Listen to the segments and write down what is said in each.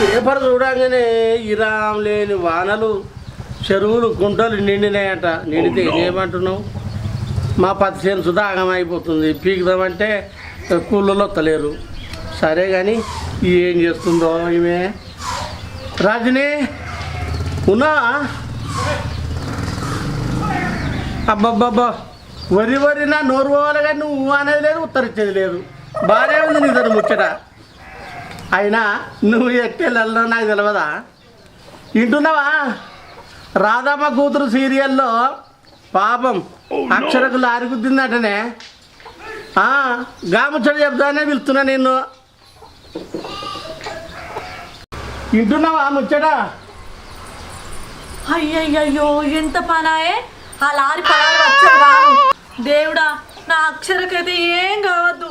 Paper చూడగానే ఇరాం లేని వానలు చెరువులు గుంటలు నిండినాయట. నిండితే ఏమంటున్నావు? మా పది చేను సుధా ఆగమైపోతుంది. పీకుదామంటే కూలలో వస్తలేరు సరే కానీ ఏం చేస్తుందో ఈమె? రాజుని ఉన్నా అబ్బబ్బబ్బా వరి వరి నా నోరు పోవాలి కానీ నువ్వు అనేది లేదు ఉత్తరించేది లేదు. బాగానే ఉంది నీ ముచ్చట. అయినా నువ్వు ఎక్కెళ్ళలో నాకు తెలియదా వింటున్నావా? రాధమ్మ కూతురు సీరియల్లో పాపం అక్షరకు లారిగుద్దిందటనే ఆ, గాముచ్చట చెప్తానే పిలుస్తున్నా నిన్ను. వింటున్నావా ముచ్చట? అయ్యయ్యో ఎంత పనాయే? ఆ లారీ దేవుడా నా అక్షరకైతే ఏం కావద్దు.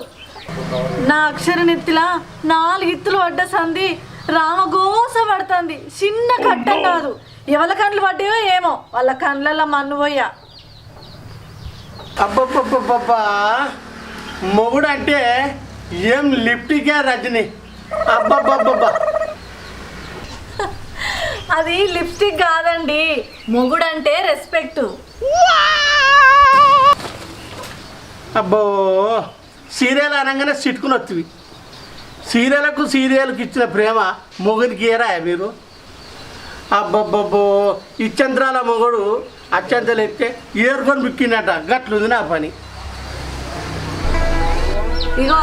నా అక్షర నెత్తిలా నాలుగు ఇత్తులు పడ్డ సంది రామగోస పడుతుంది. చిన్న కట్టం కాదు. ఎవరి కండ్లు పడ్డాయో ఏమో. వాళ్ళ కండ్లలో మన్ను పోయా మొగుడు అంటే ఏం లిఫ్ట్కే రజని? అబ్బబ్బబ్బబ్బా. అది లిప్స్టిక్ కాదండి. మొగుడంటే రెస్పెక్ట్. అబ్బో. సీరియల్ అనగానే సిట్టుకుని వస్తుంది సీరియల్కు సీరియల్కి ఇచ్చిన ప్రేమ మొగుడికి ఏరా మీరు? అబ్బబ్బబ్బో ఇచ్చంత్రాల మొగుడు అత్యంతలు ఎత్తే ఏరుకొని బిక్కినట గట్లుంది నా పని. ఇగో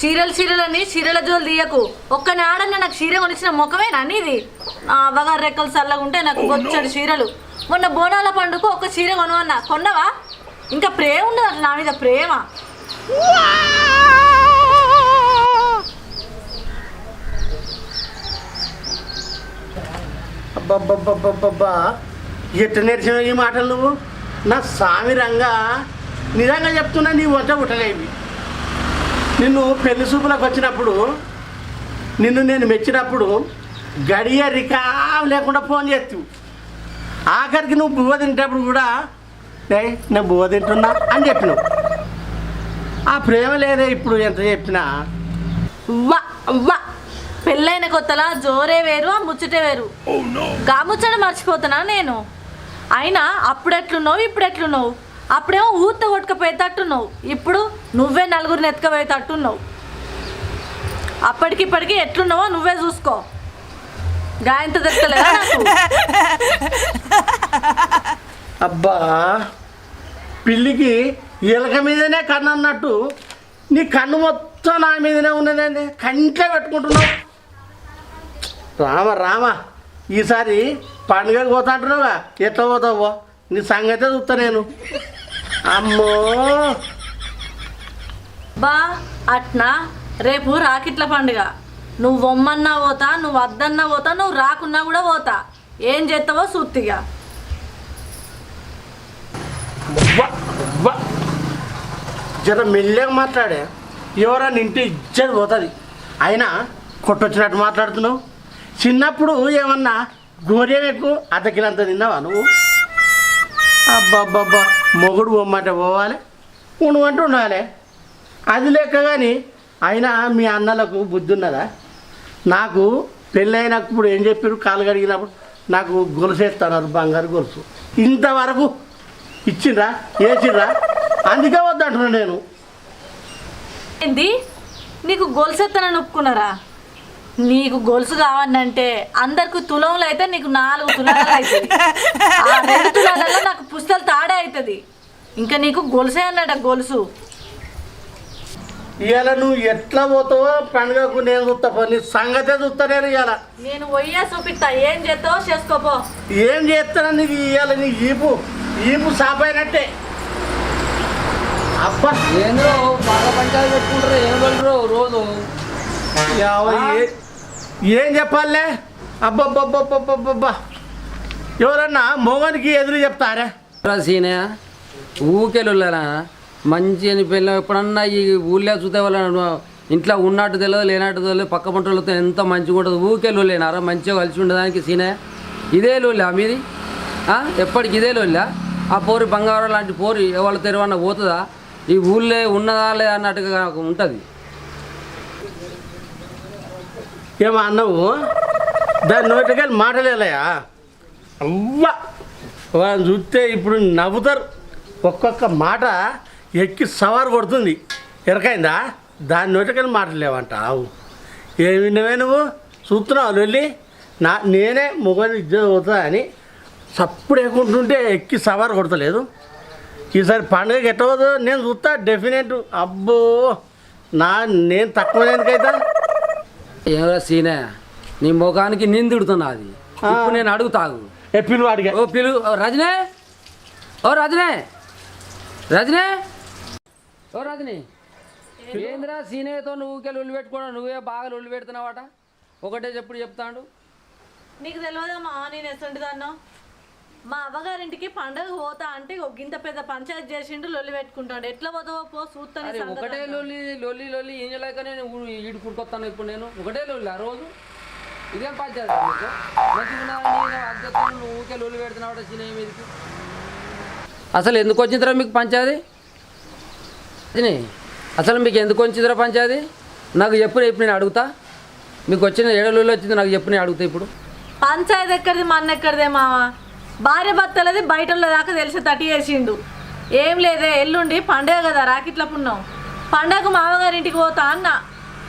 సీరియల్ సీరియల్ అని సీరియల్ జోలు తీయకు. ఒక్క నాడన్న నాకు చీర కొనిచ్చిన ముఖమేనా ఇది నా అవ్వగారు రెక్కలు చల్లగా ఉంటే నాకు వచ్చాడు చీరలు మొన్న బోనాల పండుగ ఒక చీర కొనవన్నా. కొన్నవా? ఇంకా ప్రేమ ఉండదు అట్లా నా మీద ప్రేమ. అబ్బబ్బబ్బబ్బబ్బా ఎట్ట నేర్చిన ఈ మాటలు నువ్వు? నా సామి రంగా నిజంగా చెప్తున్నా నీ వద్ద ఉటలేవి నిన్ను పెళ్ళి చూపులకు వచ్చినప్పుడు నిన్ను నేను మెచ్చినప్పుడు గడియ రికాం లేకుండా ఫోన్ చేస్తావు ఆఖరికి నువ్వు బువ్వ తింటప్పుడు కూడా ఏ నేను బువ్వ తింటున్నా అని చెప్పినావు. ఆ ప్రేమ లేదే ఇప్పుడు ఎంత చెప్పినా. వా వా పెళ్ళైన కొత్తలా జోరే వేరు ఆ ముచ్చటే వేరు. గా ముచ్చట మర్చిపోతున్నా నేను. అయినా అప్పుడు ఎట్లున్నావు ఇప్పుడు ఎట్లున్నావు అప్పుడేమో ఊత కొట్టుకపోయేటట్టున్నావు. ఇప్పుడు నువ్వే నలుగురిని ఎత్తుకపోయేటట్టున్నావు. అప్పటికిప్పటికి ఎట్లున్నావో నువ్వే చూసుకో. గాయంత అబ్బా పిల్లికి ఎలక మీదనే కన్ను అన్నట్టు నీ కన్ను మొత్తం నా మీదనే ఉన్నదండి కంట్లో పెట్టుకుంటున్నావు. రామ రామ ఈసారి పండుగకు పోతా అంటున్నావా ఎట్లా పోతావో? నీ సంగతే చూస్తా నేను. అమ్మో! బా అట్నా? రేపు రాకిట్ల పండుగ. నువ్వు వమ్మన్నా పోతా నువ్వు వద్దన్నా పోతా నువ్వు రాకున్నా కూడా పోతా. ఏం చేస్తావో సూత్తిగా. వా. జర మెల్లగా మాట్లాడే. ఎవరన్నా ఇంటి ఇచ్చేది పోతుంది. అయినా కొట్టొచ్చినట్టు మాట్లాడుతున్నావు? చిన్నప్పుడు ఏమన్నా గోర్యం ఎక్కువ అతకిలంత తిన్నావా నువ్వు? అబ్బాబ్బాబ్బా మొగుడు పొమ్మంటే పోవాలి. ఉండమంటే ఉండాలి. అది లెక్క కానీ అయినా మీ అన్నలకు బుద్ధి ఉన్నదా నాకు పెళ్ళైనప్పుడు ఏం చెప్పారు కాలు కడిగినప్పుడు నాకు గొలుసేస్తున్నారు బంగారు గొలుసు. ఇంతవరకు ఇచ్చిండ్రా వేసిండ్రా అందుకే వద్దంటున్నా నేను. ఏంది? నీకు గొలుసెత్తనని ఒప్పుకున్నారా? నీకు గొలుసు కావాలంటే అందరికి తులంలో అయితే నీకు నాలుగు తులాలు అవుతుంది ఆ రెండు తులాలలో నాకు పుస్తలు తాడే అవుతుంది. ఇంకా నీకు గొలుసే అన్నట గొలుసు. ఇవాళ నువ్వు ఎట్లా పోతావో పండుగకు నేను చూస్తా. నీ సంగతే చూస్తా నేను ఇవాళ నేను పోయే చూపిస్తా. ఏం చేస్తావో చేసుకోపో ఏం చేస్తాను నీకు ఇవాళ నీ ఈపు ఈపు సాపైనట్టే. అబ్బా. ఏంద్రో బాగా పంచాయతీ పెట్టుకుంటారు? ఏం రోజు? యావ ఏం చెప్పాలే? అబ్బబ్బబ్బబ్బబ్బబ్బా ఎవరన్నా మోగనికి ఎదురు చెప్తారా? సీనే ఊకెళ్ళా మంచి అని పిల్ల ఎప్పుడన్నా ఈ ఊళ్ళో చూస్తే వాళ్ళ ఇంట్లో ఉన్నట్టు తెలియదు లేనట్టు తెలియదు పక్క పంటలతో ఎంత మంచిగా ఉంటుంది ఊకెళ్ళులేనారా మంచిగా కలిసి ఉండడానికి సీనే. ఇదే లూళ్ళా మీది? ఎప్పటికి ఇదే లూళ్ళా ఆ పోరి బంగారం లాంటి పోరి ఎవరు తెరవన్న పోతుందా? ఈ ఊళ్ళో ఉన్నదా లేదా అన్నట్టుగా ఉంటుంది. ఏమో అన్నావు? దాని నోటికెళ్ళి మాటలేలయా అవ్వ! వాళ్ళని చూస్తే ఇప్పుడు నవ్వుతారు. ఒక్కొక్క మాట ఎక్కి సవారు కొడుతుంది. ఎరకైందా? దాని నోటికెళ్ళి మాటలేవంటావు ఏమి విన్నవే నువ్వు? చూస్తున్నావు వెళ్ళి నా నేనే మొగని ఇద్దరు అవుతా అని సప్పుడు ఎక్కుంటుంటే ఎక్కి సవారు కొడతలేదు. ఈసారి పండుగకి ఎట్టవద్దు నేను చూస్తా డెఫినెట్. అబ్బో! నా నేను తక్కువ ఎందుకైతా ఏమరా సీనే నీ ముఖానికి ఇప్పుడు నేను అడుగుతాగు ఏ ఓ పిలు ఓ రజనే? ఓ రజనే? రజనే? ఓ రజని. ఏంద్రా సీనేతో నువ్వు ఊకే లొల్లి పెట్టుకోవడం నువ్వే బాగా లొల్లి పెడుతున్నావాట? ఒకటే చెప్పుడు చెప్తాడు. నీకు తెలియదా మా నేను ఎసంటిదన్నో మా అవ్వగారింటికి పండగ పోతా అంటే ఒక గింత పెద్ద పంచాయతీ చేసిండు లొల్లి పెట్టుకుంటాడు. ఎట్లా పోతావో పో చూస్తాను ఒకటే లొల్లి లొల్లి లొల్లి ఏం చేయలేక నేను ఇప్పుడు నేను. ఒకటే లొల్లి ఆ రోజు. ఇదేం పంచాయతీ? మంచిగా నేను నువ్వు ఊకే లొల్లి పెడుతున్నావాట సీనే మీదకి? అసలు ఎందుకు వచ్చిందిరా మీకు పంచాయతీ? అసలు మీకు ఎందుకు వచ్చిందిరా పంచాయతీ? నాకు చెప్పు ఇప్పుడు నేను అడుగుతా. మీకు వచ్చిన ఏడలో వచ్చింది నాకు చెప్పు నేను అడుగుతా ఇప్పుడు. పంచాయతీ ఎక్కడిది మన ఎక్కడిదే మామ భార్య భర్తలది బయట దాకా తెలిసి తట్టి చేసిండు ఏం లేదే ఎల్లుండి పండగ కదా రాకిట్ల పున్నాం పండగకు మామగారింటికి పోతా అన్న.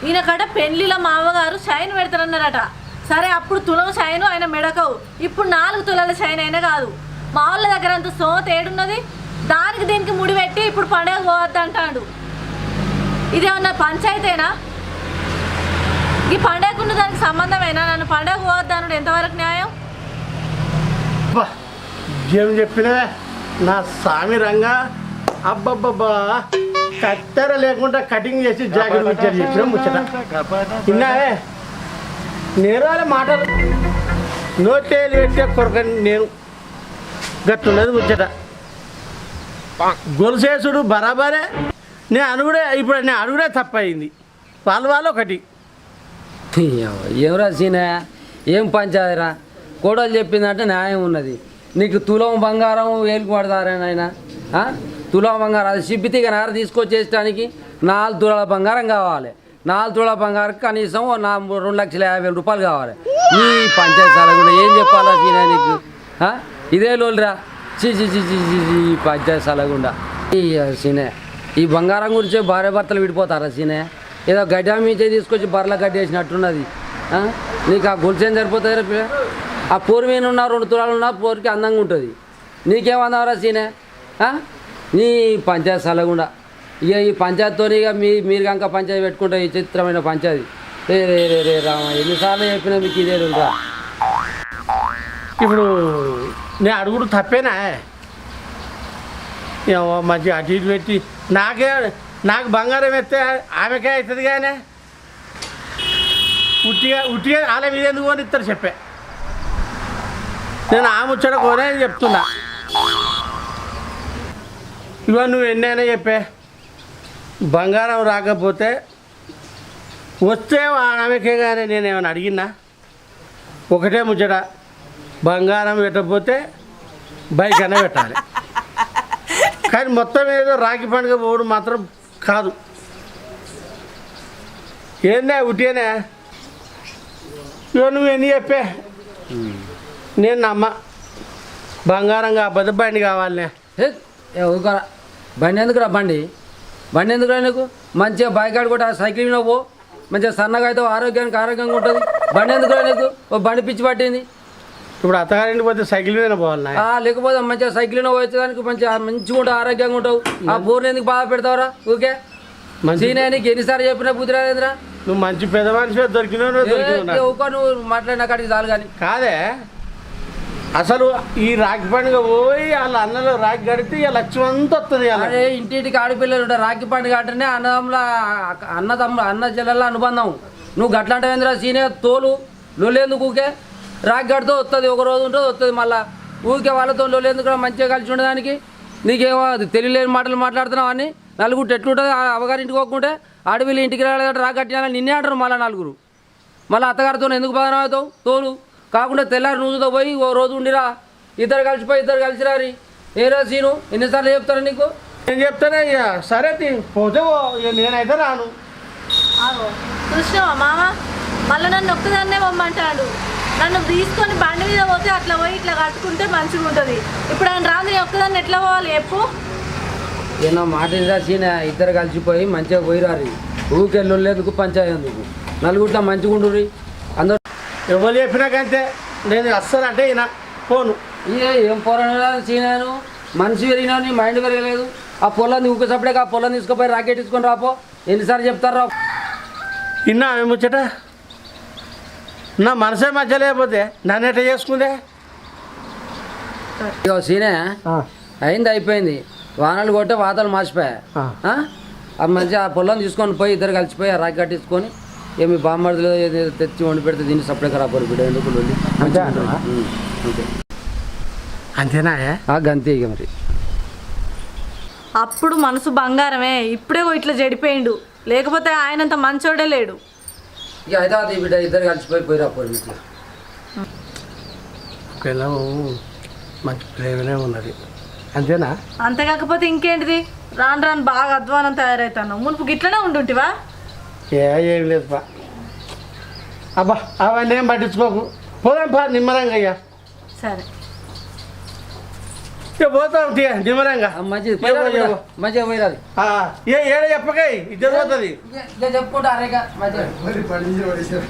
ఈయనకట పెళ్ళిలో మామగారు షైన్ పెడతారన్నారట సరే అప్పుడు తులం షైన్ ఆయన మెడకవు. ఇప్పుడు నాలుగు తులాల షైన్ అయినా కాదు. మా వాళ్ళ దగ్గర అంత సోత ఏడున్నది? దానికి దీనికి ముడిపెట్టి ఇప్పుడు పండగ పోవద్దు అంటాడు. ఇదేమన్నా పంచాయతీనా? ఈ పండగకున్న దానికి సంబంధమేనా? నన్ను పండగ పోవద్దనుడు ఎంతవరకు న్యాయం? అబ్బా ఏం చెప్పినవే నా స్వామి రంగా అబ్బబ్బబ్బా కత్తెర లేకుండా కటింగ్ చేసి జాకెట్ ముచ్చట చెప్పిన ముచ్చట. విన్నావే నేను వాళ్ళ మాటలు నోటేలు పెట్టే కొరకని నేను గట్టున్నది ముచ్చట. గొలుసేసుడు బరాబరే నేను అనుగుడే ఇప్పుడు నేను అడుగుడే తప్పయింది. వాళ్ళు వాళ్ళు ఒకటి. ఏం సీనే? ఏం పంచాయతీరా? కోడలు చెప్పిందంటే న్యాయం ఉన్నది. నీకు తులం బంగారం వేలు పడతారే ఆయన తులం బంగారం అది సిబ్బితిగా నార తీసుకొచ్చేసడానికి నాలుగు తులాల బంగారం కావాలి. నాలుగు తులాల బంగారం కనీసం ఓ నా రెండు లక్షల యాభై వేల రూపాయలు కావాలి. ఈ పంచాయతీ కూడా ఏం చెప్పాలా సీనే నీకు? ఇదే లోల్రా. చి చి చి చి చి ఈ పంచాయతీ సలగుండా ఈ సీనే ఈ బంగారం గురించి భార్య భర్తలు విడిపోతారా సీనే? ఏదో గడ్డ మీచే తీసుకొచ్చి బర్రెల గడ్డి వేసినట్టున్నది నీకు ఆ గొలుసేం సరిపోతుంది రేపు ఆ పోరు మీద ఉన్న రెండు తులాలు ఉన్న పోరుకి అందంగా ఉంటుంది. నీకేమన్నావురా సీనే? నీ పంచాయతీ సలగుండా ఇక ఈ పంచాయతీతో ఇక మీ మీరు కనుక పంచాయతీ పెట్టుకుంటే ఈ చిత్రమైన పంచాయతీ. రే రే రే రే రామ ఎన్నిసార్లు చెప్పినా మీకు ఇదే రా. ఇప్పుడు నేను అడుగుడు తప్పేనా? మంచి అటు ఇటు పెట్టి నాకే నాకు బంగారం ఎత్తే ఆమెకే అవుతుంది కానీ ఉట్టిగా ఉట్టిగా వాళ్ళ మీద ఎందుకు అని ఇస్తారు చెప్పే. నేను ఆ ముచ్చట కోనే చెప్తున్నా. ఇవా నువ్వు ఎన్నైనా చెప్పే. బంగారం రాకపోతే వస్తే ఆమెకే కానీ నేను ఏమైనా అడిగినా? ఒకటే ముచ్చట బంగారం పెట్టకపోతే బైక్ అనే పెట్టాలి. కానీ మొత్తం ఏదో రాఖీ పండుగ పోవడం మాత్రం కాదు. ఏందా ఉట్టినా ఇగో నువ్వు ఎన్ని చెప్పే? నేను నమ్మ బంగారం కాకపోతే బండి కావాలనే. ఊరుకోరా. బండి ఎందుకురా బండి? బండి ఎందుకురా నీకు? మంచిగా బైక్ కూడా సైకిల్ పో. మంచిగా సన్నగా అయితే ఆరోగ్యానికి ఆరోగ్యంగా ఉంటుంది. బండి ఎందుకురా నీకు? ఓ బండి పిచ్చి పట్టింది. ఇప్పుడు అత్తగారింటి పోతే సైకిల్ మీద పోవాలన్నా ఆ, లేకపోతే మంచిగా సైకిల్ మీద వచ్చేదానికి మంచిగా మంచిగా ఉంటావు ఆరోగ్యంగా ఉంటావు. ఆ బోర్ని ఎందుకు బాగా పెడతావురా? ఊకే మంచి సీనే నీకు ఎన్నిసార్లు చెప్పినా బుద్ధి రాలేదురా. నువ్వు మంచి పెద్ద మనిషి దొరికినావు దొరికినా నువ్వు మాట్లాడిన కాడికి చాలు కానీ. కాదే? అసలు ఈ రాఖీ పండుగ పోయి వాళ్ళ అన్నలో రాఖీ కడితే ఇలా లక్ష్యం అంతా వస్తుంది అదే ఇంటింటికి ఆడపిల్లలు ఉంటారు. రాఖీ పండుగ అంటేనే అన్నదమ్ముల అన్నదమ్ముల అన్న చెల్లెల అనుబంధం. నువ్వు గట్లంటే సీనియర్ తోలు లొల్లేందుకు ఊకే? రాఖీ కడితే వస్తుంది ఒక రోజు ఉంటుంది వస్తుంది మళ్ళా. ఊరికే వాళ్ళతో లొల్లేందుకు కూడా మంచిగా కలిసి ఉండడానికి నీకేమో అది తెలియలేని మాటలు మాట్లాడుతున్నావు అని. నలుగురు ఎట్లుంటుంది? అవగారి ఇంటికి పోకుంటే ఆడపిల్ల ఇంటికి రాలేదంటే రాఖీ నిన్నే అంటారు మళ్ళీ నలుగురు. మళ్ళీ అత్తగారితో ఎందుకు బదనం అవుతావు? తోలు. కాకుండా తెల్లారి నువ్వుతో పోయి ఓ రోజు ఉండిరా. ఇద్దరు కలిసిపోయి ఇద్దరు కలిసి రారి. ఏరా సీను? ఎన్నిసార్లు చెప్తారా నీకు? నేను చెప్తానే ఇక సరే తీ, పోతే నేనైతే రాను. చూసినావా మామ? మళ్ళీ నన్ను ఒక్కదాన్నే పొమ్మంటాడు. నన్ను తీసుకొని బండి మీద పోతే అట్లా పోయి ఇట్లా కట్టుకుంటే మంచిగా ఉంటుంది ఇప్పుడు ఆయన రాదు నేను ఒక్కదాన్ని ఎట్లా పోవాలి చెప్పు. ఏమన్నా మాట సీన? ఇద్దరు కలిసిపోయి మంచిగా పోయిరారు ఊకెళ్ళు ఎందుకు పంచాయతీ ఎందుకు? నలుగురిలో మంచిగా ఉండుర్రి ఎవరు చెప్పినా కంటే నేను అస్సలు అంటే ఈయన పోను. ఏ ఏం పోరాడు సీనాను మనిషి పెరిగినా నీ మైండ్ పెరగలేదు. ఆ పొలాన్ని ఊకేసప్పుడే ఆ పొలం తీసుకుపోయి రాకెట్ తీసుకొని రాపో. ఎన్నిసార్లు చెప్తారు రా ఇన్నా ఆమె ముచ్చట? నా మనసే మధ్య లేకపోతే నన్ను ఎట్లా చేసుకుందే? ఇగో సీనే అయింది అయిపోయింది. వానలు కొట్టే వాతలు మార్చిపోయా మంచిగా ఆ? పొలం తీసుకొని పోయి ఇద్దరు కలిసిపోయి ఆ రాకి కట్టించుకొని ఏమి బామ్మడిలో తెచ్చి వండి పెడితే దీన్ని సపరేట్ రాపోరు బిడ్డ ఎందుకు? అంతే అంతే. అంతేనా ఆ గంతే ఇక మరి. అప్పుడు మనసు బంగారమే ఇప్పుడే ఇట్లా చెడిపోయిండు. లేకపోతే ఆయనంత మంచోడే లేడు. ఇక బిడ్డ ఇద్దరు కలిసిపోయి పోయి రాపోరు ఇట్లా. పిల్లం మంచి ప్రేమనే ఉన్నది. అంతేనా? అంతే కాకపోతే ఇంకేంటిది? రాను రాను బాగా అధ్వానం తయారవుతాను మునుపు గిట్లనే ఉండుంటివా? ఏ ఏం లేదు పా అబ్బా అవన్నీ ఏం పట్టించుకోకు. పోదాం పా నిమ్మరంగా అయ్యా. సరే. ఇక పోతాం నిమ్మరంగా. మంచిది పోయి. మంచిగా ఆ, ఏ ఏడ చెప్పకాయ ఇద్దరు పోతుంది మంచిగా